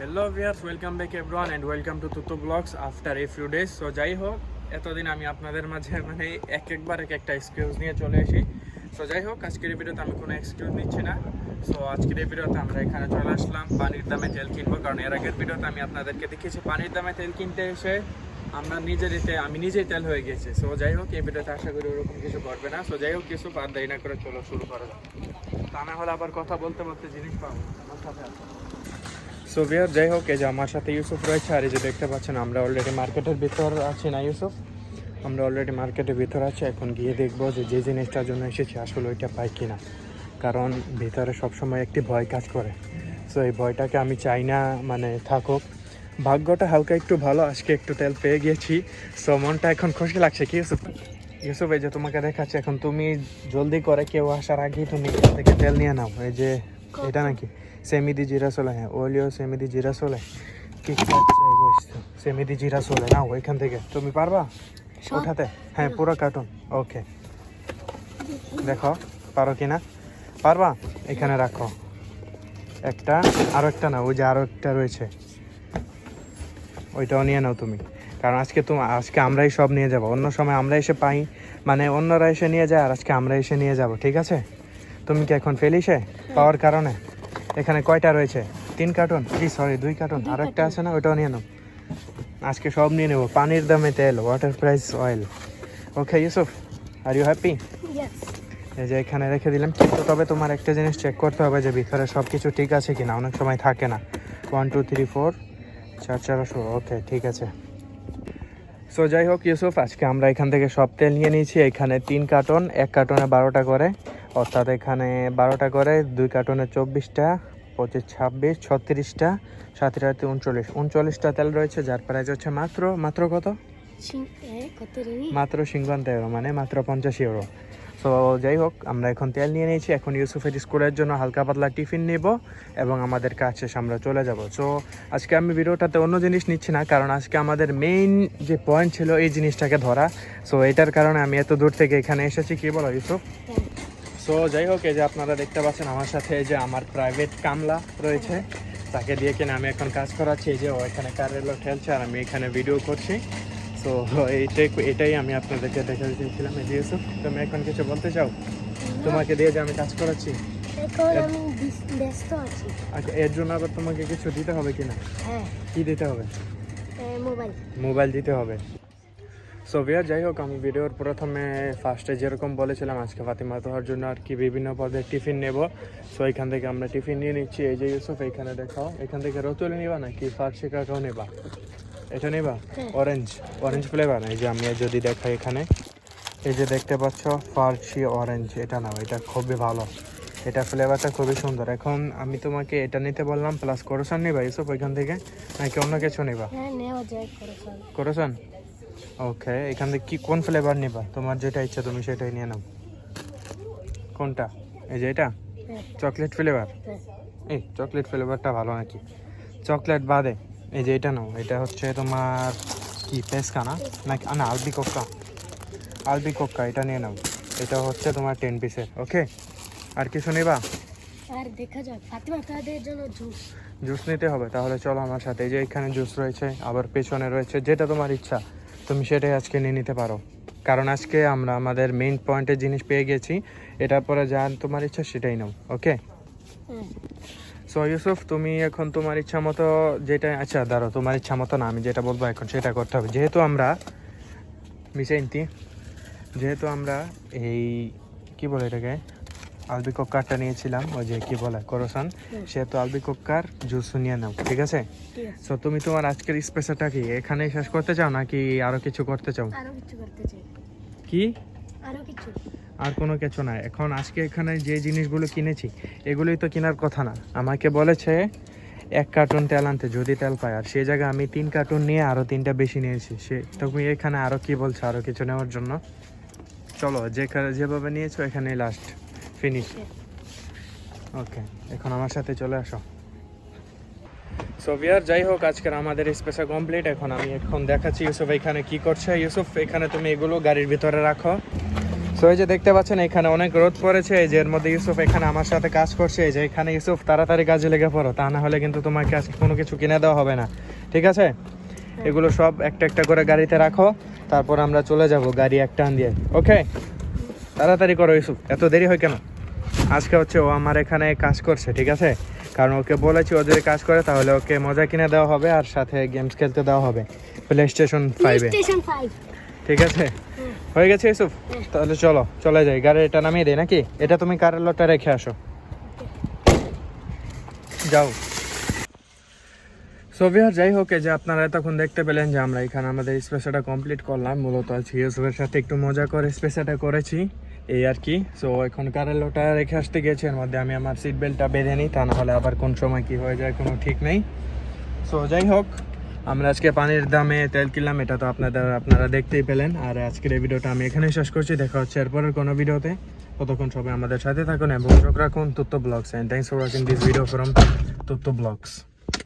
Hello viewers welcome back everyone and welcome to তুতো vlogs after a few days so যাই হোক, এতদিন আমি আপনাদের মাঝে মানে এক একবার এক একটা এক্সকিউজ নিয়ে চলে আসি। সো যাই হোক, আজকের এই ভিডিওতে আমি কোনো এক্সকিউজ নিচ্ছি না। সো আজকের এই ভিডিওতে আমরা এখানে চলে আসলাম পানির দামে তেল কিনবো, কারণ এর আগের ভিডিওতে আমি আপনাদেরকে দেখিয়েছি পানির দামে তেল কিনতে এসে আমরা নিজেরইতে আমি নিজেই তেল হয়ে গেছি। সো যাই হোক, এই ভিডিওতে আশা করি ওরকম কিছু করবে না। সো যাই হোক, কিছু আর দেরি না করে চলো শুরু করা যাক। তা না হলে আবার কথা বলতে বলতে জিনিস পাবো। না। সো ভিয়ার যাই হোক, এই যে আমার সাথে ইউসুফ রয়েছে, আর এই যে দেখতে পাচ্ছেন, আমরা অলরেডি মার্কেটের ভিতর আছি না ইউসুফ? আমরা অলরেডি মার্কেটের ভিতর আছি, এখন গিয়ে দেখব যে যে জিনিসটার জন্য এসেছি, আসলে ওইটা পাই কিনা কারণ ভিতরে সবসময় একটি ভয় কাজ করে। সো এই ভয়টাকে আমি চাই না মানে থাকুক। ভাগ্যটা হালকা একটু ভালো, আজকে একটু তেল পেয়ে গিয়েছি। সো মনটা এখন খুশি লাগছে কি ইউসুফ? ইউসুফ, এই যে তোমাকে দেখাচ্ছে, এখন তুমি জলদি করে কেউ আসার আগেই তুমি থেকে তেল নিয়ে নাও। এই যে এটা নাকি? সেমিদি জিরা সোলে হ্যাঁ ওলিও সেমিদি জিরা সোলে কি সেমিদি জিরা সোলে নাও ওইখান থেকে। তুমি পারবা? ওঠাতে হ্যাঁ পুরো কার্টুন। ওকে। দেখো পারো কি না? পারবা? এখানে রাখো। একটা আরও একটা না ওই যে আরও একটা রয়েছে। ওইটাও নিয়ে নাও তুমি। কারণ আজকে তুমি আজকে আমরাই সব নিয়ে যাব। অন্য সময় আমরা এসে পাই মানে অন্যরা এসে নিয়ে যায় আর আজকে আমরা এসে নিয়ে যাব ঠিক আছে? তুমি কি এখন ফেলিসে পাওয়ার কারণে? এখানে কয়টা রয়েছে? তিন কার্টুন? কি সরি দুই কার্টুন। আর একটা আছে না? ওইটাও নিয়ে নাও। আজকে সব নিয়ে নেব। পানির দামে তেল water price oil okay Yusuf are you happy এই যে এখানে রেখে দিলাম। কিন্তু তবে তোমার একটা জিনিস চেক করতে হবে যে ভিতরে সব কিছু ঠিক আছে কি না অনেক সময় থাকে না। ওয়ান টু থ্রি ফোর চার চারশো ওকে ঠিক আছে। সো যাই হোক ইউসুফ আজকে আমরা এখান থেকে সব তেল নিয়ে নিয়েছি। এখানে তিন কার্টন এক কার্টনে বারোটা করে। অর্থাৎ এখানে বারোটা করে দুই কার্টনে চব্বিশটা পঁচিশ ছাব্বিশ ছত্রিশটা সাথে রাতে উনচল্লিশ। উনচল্লিশটা তেল রয়েছে যার প্রাইস হচ্ছে মাত্র মাত্র কত? মাত্র সিংবান্ত ইউরো মানে মাত্র পঞ্চাশ ইউরো সো যাই হোক আমরা এখন তেল নিয়ে নিয়েছি। এখন ইউসুফের স্কুলের জন্য হালকা পাতলা টিফিন নিব এবং আমাদের কাজ শেষ আমরা চলে যাব। সো আজকে আমি ভিডিওটাতে অন্য জিনিস নিচ্ছি না কারণ আজকে আমাদের মেইন যে পয়েন্ট ছিল এই জিনিসটাকে ধরা। সো এটার কারণে আমি এত দূর থেকে এখানে এসেছি। কী বলো ইউসুফ? সো যাই হোক এই যে আপনারা দেখতে পাচ্ছেন আমার সাথে এই যে আমার প্রাইভেট কামলা রয়েছে। তাকে দিয়ে কিনে আমি এখন কাজ করাচ্ছি। এই যে ও এখানে কারের লোক খেলছে আর আমি এখানে ভিডিও করছি। তো এইটাই এটাই আমি আপনাদেরকে দেখে দিয়েছিলাম এই ইউসুফ তুমি এখন কিছু বলতে চাও? তোমাকে দিয়ে যে আমি কাজ করাচ্ছি? আচ্ছা এর জন্য আবার তোমাকে কিছু দিতে হবে কিনা? হ্যাঁ। কি দিতে হবে? মোবাইল। মোবাইল দিতে হবে। সো ভিয়ার যাই হোক আমি ভিডিওর প্রথমে ফার্স্টে যেরকম বলেছিলাম আজকে ফাতিমা তোহার জন্য আর কি বিভিন্ন পদের টিফিন নেব। সো এখান থেকে আমরা টিফিন নিয়ে নিচ্ছি। এই যে ইউসুফ এখানে দেখাও। এখান থেকে রতুলে নিবা নাকি ফার্সি কাকাও নেবা? এটা নেবা। অরেঞ্জ অরেঞ্জ ফ্লেভার এই যে আমি যদি দেখাই এখানে। এই যে দেখতে পাচ্ছ ফার্সি অরেঞ্জ এটা নাও এটা খুবই ভালো। এটা ফ্লেভারটা খুবই সুন্দর। এখন আমি তোমাকে এটা নিতে বললাম প্লাস করোসান নিবা ইউসুফ ওইখান থেকে? নাকি অন্য কিছু নিবা? হ্যাঁ ওকে এখান থেকে কি কোন ফ্লেভার নিবা? তোমার যেটা ইচ্ছা তুমি সেটাই নিয়ে নাও। কোনটা? এই যে এটা? হ্যাঁ। চকলেট ফ্লেভার হ্যাঁ। এই চকলেট ফ্লেভারটা ভালো নাকি? চকলেট বাদে এই যে এটা নাও। এটা হচ্ছে তোমার কি পেস্কা না? নাকি না আলবি কোক্কা আলবি কোক্কা এটা নিয়ে নাও। এটা হচ্ছে তোমার টেন পিসের ওকে আর কিছু নেবা? আর দেখা যাক। ফাতিমা তাদের জন্য জুস জুস নিতে হবে তাহলে চলো আমার সাথে। এই যে এখানে জুস রয়েছে আবার পেছনে রয়েছে যেটা তোমার ইচ্ছা। তুমি সেটাই আজকে নিয়ে নিতে পারো। কারণ আজকে আমরা আমাদের মেইন পয়েন্টের জিনিস পেয়ে গেছি এটার পরে যা তোমার ইচ্ছা সেটাই নাও ওকে সো ইউসুফ তুমি এখন তোমার ইচ্ছা মতো যেটা আচ্ছা দাঁড়ো তোমার ইচ্ছা মতো না আমি যেটা বলব এখন সেটা করতে হবে। যেহেতু আমরা মিসাইনতি যেহেতু আমরা এই কি বলে এটাকে? আলবি কোক্কারটা নিয়েছিলাম ওই যে কি বলে করোসান। সেহেতু আলবি কোক্কার জুস নিয়ে নাও ঠিক আছে। সো তুমি তোমার আজকের স্পেশালটা কি? এখানে শেষ করতে চাও নাকি আরও কিছু করতে চাও? আরও কিছু করতে চাই। কি? আরও কিছু। আর কোনো কিছু না। এখন আজকে এখানে যে জিনিসগুলো কিনেছি এগুলোই তো কেনার কথা না। আমাকে বলেছে এক কার্টুন তেল আনতে যদি তেল পায়। আর সেই জায়গায় আমি তিন কার্টুন নিয়ে আরও তিনটা বেশি নিয়েছি। সে তুমি এখানে আরও কি বলছো আরও কিছু নেওয়ার জন্য? চলো যে যেভাবে নিয়েছো এখানে লাস্ট ফিনিশ ওকে এখন আমার সাথে চলে আসো। সোভিয়ার যাই হোক, আজকের আমাদের স্পেশাল কমপ্লিট এখন আমি এখন দেখাচ্ছি ইউসুফ এখানে কি করছে। ইউসুফ, এখানে তুমি এগুলো গাড়ির ভিতরে রাখো। সো এই যে দেখতে পাচ্ছেন, এখানে অনেক রোদ পড়েছে। এই যে এর মধ্যে ইউসুফ এখানে আমার সাথে কাজ করছে। এই যে এখানে ইউসুফ, তাড়াতাড়ি কাজে লেগে পড়ো। তা না হলে কিন্তু তোমাকে আজকে কোনো কিছু কিনে দেওয়া হবে না। ঠিক আছে? এগুলো সব একটা একটা করে গাড়িতে রাখো। তারপর আমরা চলে যাব গাড়ি একটা আন দিয়ে। ওকে তাড়াতাড়ি করো ইউসুফ। এত দেরি হয় কেন? আজকে হচ্ছে ও আমার এখানে কাজ করছে ঠিক আছে? কারণ ওকে বলেছি ও যদি কাজ করে তাহলে ওকে মজা কিনে দেওয়া হবে আর সাথে গেমস খেলতে দেওয়া হবে। প্লে স্টেশন ফাইভে ঠিক আছে? হয়ে গেছে ইউসুফ? তাহলে চলো চলে যাই। গাড়ি এটা নামিয়ে দেই নাকি? এটা তুমি কারের লটটা রেখে আসো? যাও। সোভিয়ার যাই হোক যে আপনারা তখন দেখতে পেলেন যে আমরা এখানে আমাদের স্পেশালটা কমপ্লিট করলাম। মূলত আজকে ইউসুফের সাথে একটু মজা করে স্পেশালটা করেছি। এই আর কি। সো এখন কারের লোটা রেখে আসতে গেছে এর মধ্যে আমি আমার সিট বেল্টটা বেঁধে নিই, তা না হলে আবার কোন সময় কি হয়ে যায় কোনো ঠিক নেই। সো যাই হোক, আমরা আজকে পানির দামে তেল কিনলাম, এটা তো আপনাদের, আপনারা দেখতেই পেলেন। আর আজকের এই ভিডিওটা আমি এখানেই শেষ করছি, দেখা হচ্ছে এরপরের কোনো ভিডিওতে। ততক্ষণ সবাই আমাদের সাথে থাকুন এবং চোখ রাখুন তুত্ত vlogs and thanks for watching this video from তুত্ত blogs.